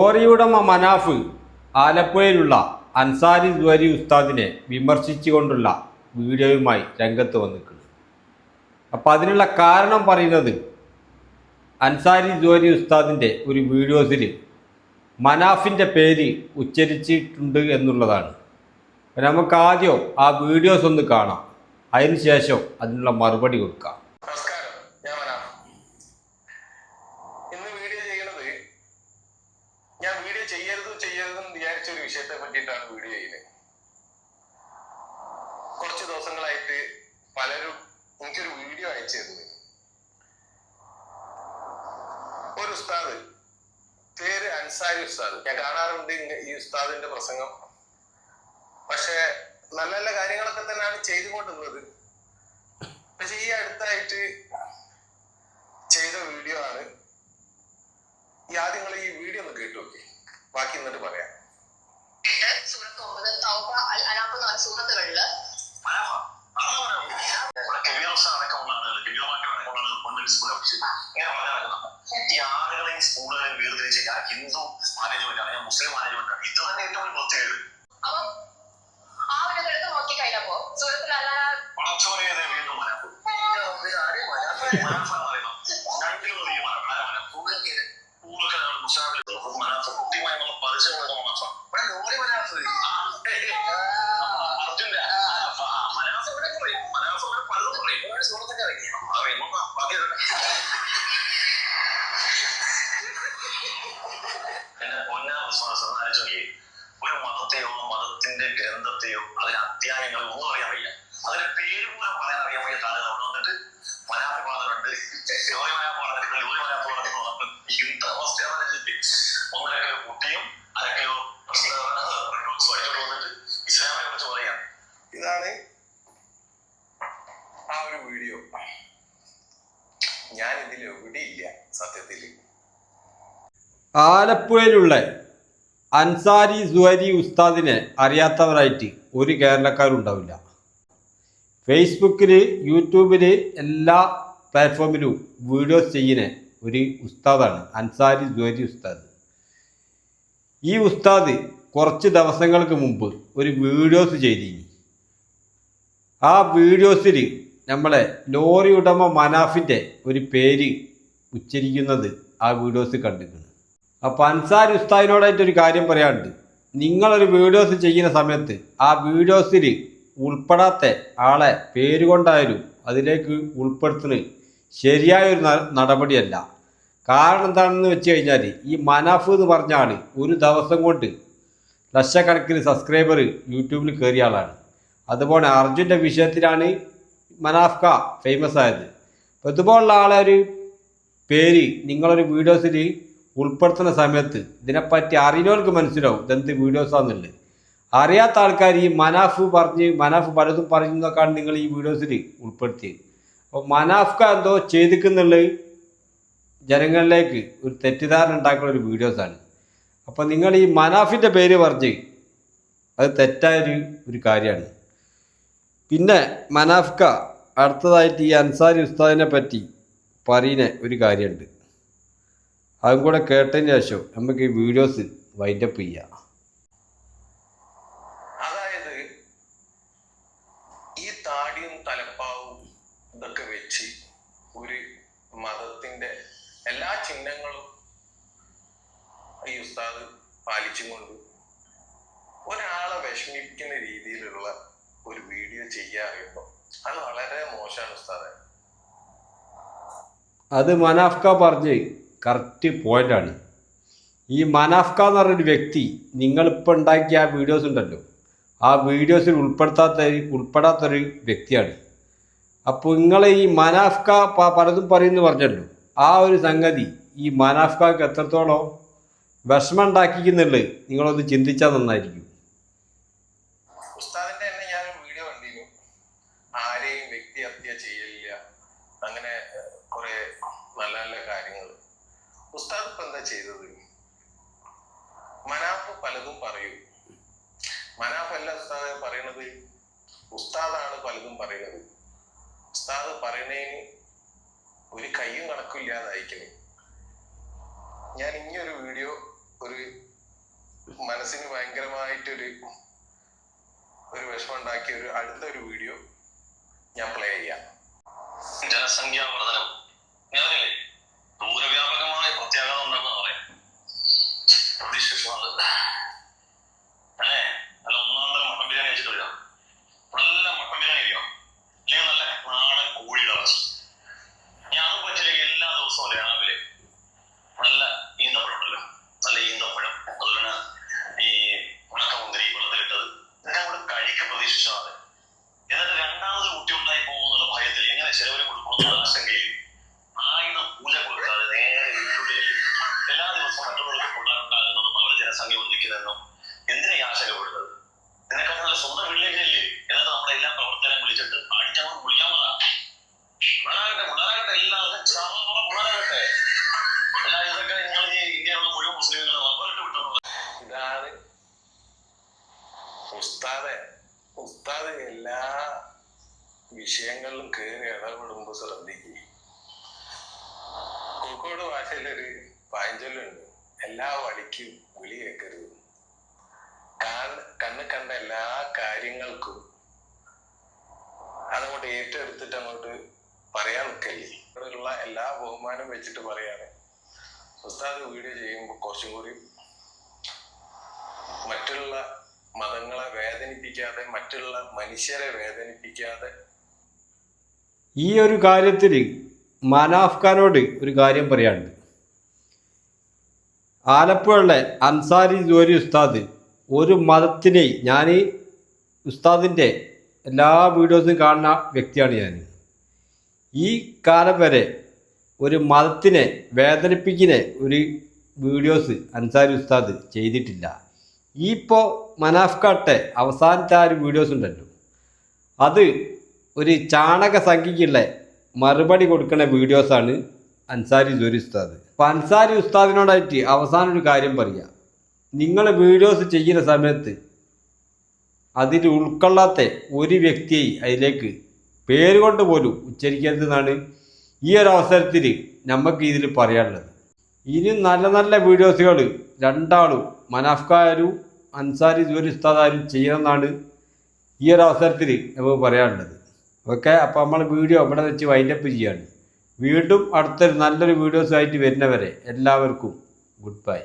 ലോറിയുടമ മനാഫ് ആലപ്പുഴയിലുള്ള അൻസാരി ദ്വരി ഉസ്താദിനെ വിമർശിച്ചുകൊണ്ടുള്ള വീഡിയോയുമായി രംഗത്ത് വന്നിട്ടുണ്ട് അപ്പോൾ അതിനുള്ള കാരണം പറയുന്നത് അൻസാരി ദ്വരി ഉസ്താദിന്റെ ഒരു വീഡിയോസിൽ മനാഫിന്റെ പേര് ഉച്ചരിച്ചിട്ടുണ്ട് എന്നുള്ളതാണ്. നമുക്ക് ആദ്യം ആ വീഡിയോസ് ഒന്ന് കാണാം. അതിനുശേഷം അതിനുള്ള മറുപടി കൊടുക്കാം നമസ്കാരം ഞാൻ മനാഫ് ഇന്ന് വീഡിയോ ചെയ്യണത് ഞാൻ വീഡിയോ ചെയ്യരുതെന്ന് വിചാരിച്ച ഒരു വിഷയത്തെ പറ്റിയിട്ടാണ് വീഡിയോ ചെയ്യുന്നത് കുറച്ച് ദിവസങ്ങളായിട്ട് പലരും എനിക്കൊരു വീഡിയോ അയച്ചു തരുന്നു. ഒരു ഉസ്താദ് പേര് അൻസാരി ഉസ്താദ്. ഞാൻ കാണാറുണ്ട് ഈ ഉസ്താദിന്റെ പ്രസംഗം. പക്ഷെ നല്ല നല്ല കാര്യങ്ങളൊക്കെ തന്നെയാണ് ചെയ്തുകൊണ്ടിരുന്നത് പക്ഷെ ഈ അടുത്തായിട്ട് ചെയ്ത വീഡിയോ ആണ്. ഈ ആദ്യം ഈ വീഡിയോ ഒന്ന് കേട്ടു നോക്കി ബാക്കി എന്നിട്ട് പറയാം. സൂറത്ത് ഒമ്പത് തൗബ അൽ അനാഫ് എന്ന് പറഞ്ഞ സൂറത്തുകളിൽ ഈ ആളുകളെയും സ്കൂളുകളെയും വേർതിരിച്ച് ഞാൻ ഹിന്ദു മാനേജ്മെന്റ് ആണ് ഞാൻ മുസ്ലിം മാനേജ്മെന്റ് ആണ്. ഇത് തന്നെ ഏറ്റവും വലിയ പ്രത്യേകത. അപ്പം ആ ഒരു എടുത്ത് നോക്കി കഴിഞ്ഞപ്പോ സൂറത്തിൽ അല്ലാ പണച്ചോനയെ വീണ്ടും മനാഫ്. മനാഫ് എന്ന് പറയുന്നത് രണ്ടിലും വലിയ മനാഫ് ആരാ മനാഫ് പൂളൊക്കെ മുസാഫിൽ മനാഫ് കൃത്യമായി നമ്മൾ പരിചയം കൊടുക്കുന്ന മനാഫാണ് ആ, ഏയ്, ഏയ്. അർജുന്റെ മനാഫ് ആ, മനാഫ് ഇവിടെ പറയും മനാഫ് ഇവിടെ പലതും പറയും ആ, അറിയും. നോക്കാം. ബാക്കി കേൾക്കാം. എന്റെ പൊന്നാ വിശ്വാസം ഒന്ന് ആലോചിച്ച് നോക്കിയേ. ഒരു മതത്തെയോ മതത്തിന്റെ ഗ്രന്ഥത്തെയോ അതിന്റെ അധ്യായങ്ങൾ ഒന്നും അറിയാൻ വയ്യ അതിന്റെ പേര് പോലും പറയാൻ അറിയാൻ വയ്യ ആളുകൾ അവിടെ വന്നിട്ട് മനാഫി പാടുന്നുണ്ട് ഇതാണ് ആ ഒരു വീഡിയോ. ഞാൻ ഇതിൽ എവിടെയില്ല സത്യത്തിൽ. ആലപ്പുഴയിലുള്ള അൻസാരി സുഹരി ഉസ്താദിനെ അറിയാത്തവരായിട്ട് ഒരു കേരളക്കാരുണ്ടാവില്ല ഫേസ്ബുക്കിൽ യൂട്യൂബിൽ എല്ലാ പ്ലാറ്റ്ഫോമിലും വീഡിയോസ് ചെയ്യുന്ന ഒരു ഉസ്താദാണ് അൻസാരി ജോരി ഉസ്താദ്. ഈ ഉസ്താദ് കുറച്ച് ദിവസങ്ങൾക്ക് മുമ്പ് ഒരു വീഡിയോസ് ചെയ്തിരുന്നു. ആ വീഡിയോസിൽ നമ്മളെ ലോറി ഉടമ മനാഫിന്റെ ഒരു പേര് ഉച്ചരിക്കുന്നത് ആ വീഡിയോസ് കണ്ടിട്ടുണ്ട്. അപ്പോൾ അൻസാരി ഉസ്താദിനോടായിട്ട് ഒരു കാര്യം പറയാനുണ്ട്. നിങ്ങളൊരു വീഡിയോസ് ചെയ്യുന്ന സമയത്ത് ആ വീഡിയോസിൽ ഉൾപ്പെടാത്ത ആളെ പേര് കൊണ്ടായാലും അതിലേക്ക് ഉൾപ്പെടുത്തുന്നത് ശരിയായൊരു ഒരു നടപടിയല്ല. കാരണം എന്താണെന്ന് വെച്ച് കഴിഞ്ഞാൽ ഈ മനാഫ് എന്ന് പറഞ്ഞ ആൾ ഒരു ദിവസം കൊണ്ട് ലക്ഷക്കണക്കിന് സബ്സ്ക്രൈബർ യൂട്യൂബിൽ കയറിയ ആളാണ്. അതുപോലെ അർജുന്റെ വിഷയത്തിലാണ് മനാഫ്ക ഫേമസ് ആയത്. അപ്പോൾ ഇതുപോലുള്ള ആളെ ഒരു പേര് നിങ്ങളൊരു വീഡിയോസിൽ ഉൾപ്പെടുത്തുന്ന സമയത്ത് ഇതിനെപ്പറ്റി അറിയുന്നവർക്ക് മനസ്സിലാവും ഇതെന്ത് വീഡിയോസാന്നുള്ളത് അറിയാത്ത ആൾക്കാർ ഈ മനാഫ് പറഞ്ഞ് മനാഫ് പലതും പറഞ്ഞെന്നൊക്കെയാണ് നിങ്ങൾ ഈ വീഡിയോസിൽ ഉൾപ്പെടുത്തിയത്. അപ്പോൾ മനാഫ്ക എന്തോ ചെയ്തിക്കുന്നുള്ളത് ജനങ്ങളിലേക്ക് ഒരു തെറ്റിദ്ധാരണ ഉണ്ടാക്കുന്ന ഒരു വീഡിയോസാണ്. അപ്പോൾ നിങ്ങൾ ഈ മനാഫിന്റെ പേര് പറഞ്ഞ് അത് തെറ്റായൊരു ഒരു കാര്യമാണ്. പിന്നെ മനാഫ്ക അടുത്തതായിട്ട് ഈ അൻസാരി ഉസ്താദിനെ പറ്റി പറയുന്ന ഒരു കാര്യമുണ്ട്. അതും കൂടെ കേട്ടതിന് ശേഷം നമുക്ക് ഈ വീഡിയോസ് വൈൻഡപ്പ് ചെയ്യാം. ഇതൊക്കെ വെച്ച് ഒരു മതത്തിന്റെ എല്ലാ ചിഹ്നങ്ങളും ഈ ഉസ്താദ് പാലിച്ചും കൊണ്ട് ഒരാളെ വിഷമിപ്പിക്കുന്ന രീതിയിലുള്ള ഒരു വീഡിയോ ചെയ്യാ അറിയുമ്പോൾ അത് വളരെ മോശമാണ് ഉസ്താദ്. അത് മനാഫ്ക പറഞ്ഞ് കറക്റ്റ് പോയിന്റാണ് ഈ മനാഫ്ക എന്ന് പറഞ്ഞൊരു വ്യക്തി നിങ്ങളിപ്പോൾ ഉണ്ടാക്കിയ ആ വീഡിയോസ് ഉണ്ടല്ലോ ആ വീഡിയോസിൽ ഉൾപ്പെടുത്താത്ത ഉൾപ്പെടാത്തൊരു വ്യക്തിയാണ്. അപ്പോൾ നിങ്ങൾ ഈ മനാഫ്ക പലതും പറയുന്നു പറഞ്ഞല്ലോ. ആ ഒരു സംഗതി ഈ മനാഫ്കക്ക് എത്രത്തോളം വിഷമം ഉണ്ടാക്കിക്കുന്നുള്ളത് നിങ്ങളൊന്ന് ചിന്തിച്ചാൽ നന്നായിരിക്കും. ഉസ്താദിന്റെ വീഡിയോ ആരെയും അങ്ങനെ കാര്യങ്ങൾ ഉസ്താദ് മനാഫ് പലതും പറയും. മനാഫ് അല്ല ഉസ്താദ് പറയണത് ഉസ്താദാണ് പലതും പറയുന്നത്. ഉസ്താദ് പറയണേന് ഒരു കയ്യും കണക്കും ഞാൻ ഞാൻ ഇനിയൊരു വീഡിയോ ഒരു മനസ്സിന് ഭയങ്കരമായിട്ടൊരു ഒരു വിഷമം ഉണ്ടാക്കിയ ഒരു അടുത്ത ഒരു വീഡിയോ ഞാൻ പ്ലേ ചെയ്യാം. ജനസംഖ്യാ വർധനം. ഞാനില്ലേ ദൂരവ്യാപകമായ പ്രത്യാഘാതം ഉണ്ടെന്ന് പറയാം പ്രതീക്ഷിച്ചത് അല്ലേ? അല്ല ഒന്നാം തരം മട്ടൻ ബിരിയാണി വെച്ചിട്ടില്ല നല്ല മട്ടൻ ബിരിയാണി ഉസ്താദ് ഉസ്താദ് എല്ലാ വിഷയങ്ങളിലും കയറി ഇടപെടുമ്പോ ശ്രദ്ധിക്കും. കോഴിക്കോട് ഭാഷയിലൊരു പാഞ്ചലുണ്ട് എല്ലാ വടിക്കും വിളി കേൾക്കരുത് കാണ് കണ്ണ് കണ്ട എല്ലാ കാര്യങ്ങൾക്കും അതങ്ങോട്ട് ഏറ്റെടുത്തിട്ട് അങ്ങോട്ട് പറയാൻ നിൽക്കല്ലേ ഇവിടെയുള്ള എല്ലാ ബഹുമാനം വെച്ചിട്ട് പറയാണ്. ഉസ്താദ് വീഡിയോ ചെയ്യുമ്പോൾ കുറച്ചും കൂടി മറ്റുള്ള മതങ്ങളെ വേദനിപ്പിക്കാതെ മറ്റുള്ള മനുഷ്യരെ വേദനിപ്പിക്കാതെ. ഈ ഒരു കാര്യത്തിൽ മനാഫ് ഖാനോട് ഒരു കാര്യം പറയാനുണ്ട്. ആലപ്പുഴയിലെ അൻസാരി ജോലി ഉസ്താദ് ഒരു മതത്തിനെ ഞാൻ ഉസ്താദിന്റെ എല്ലാ വീഡിയോസും കാണുന്ന വ്യക്തിയാണ് ഞാൻ. ഈ കാലം വരെ ഒരു മതത്തിനെ വേദനിപ്പിക്കുന്ന ഒരു വീഡിയോസ് അൻസാരി ഉസ്താദ് ചെയ്തിട്ടില്ല. ഇപ്പോൾ മനാഫ്കാട്ടെ അവസാനത്തെ ആ ഒരു വീഡിയോസ് ഉണ്ടല്ലോ. അത് ഒരു ചാണക സംഖ്യയ്ക്കുള്ള മറുപടി കൊടുക്കുന്ന വീഡിയോസാണ് അൻസാരി ജോലി ഉസ്താദ്. അപ്പം അൻസാരി ഉസ്താദിനോടായിട്ട് അവസാന ഒരു കാര്യം പറയാം. നിങ്ങൾ വീഡിയോസ് ചെയ്യുന്ന സമയത്ത് അതിൽ ഉൾക്കൊള്ളാത്ത ഒരു വ്യക്തിയെ അതിലേക്ക് പേര് കൊണ്ട് പോലും ഉച്ചരിക്കരുതെന്നാണ് ഈ ഒരു അവസരത്തിൽ നമുക്ക് ഇതിൽ പറയാനുള്ളത്. ഇനി നല്ല നല്ല വീഡിയോസുകൾ രണ്ടാളും മനാഫ്കാരും അൻസാരി ജോലി ഉസ്താദാരും ചെയ്യണമെന്നാണ് ഈ ഒരു അവസരത്തിൽ നമുക്ക് പറയാനുള്ളത്. ഓക്കെ അപ്പോൾ നമ്മൾ വീഡിയോ ഇവിടെ വെച്ച് വൈൻഡപ്പ് ചെയ്യാണ് വീണ്ടും അടുത്തൊരു നല്ലൊരു വീഡിയോസുമായിട്ട് വരുന്നവരെ എല്ലാവർക്കും ഗുഡ് ബൈ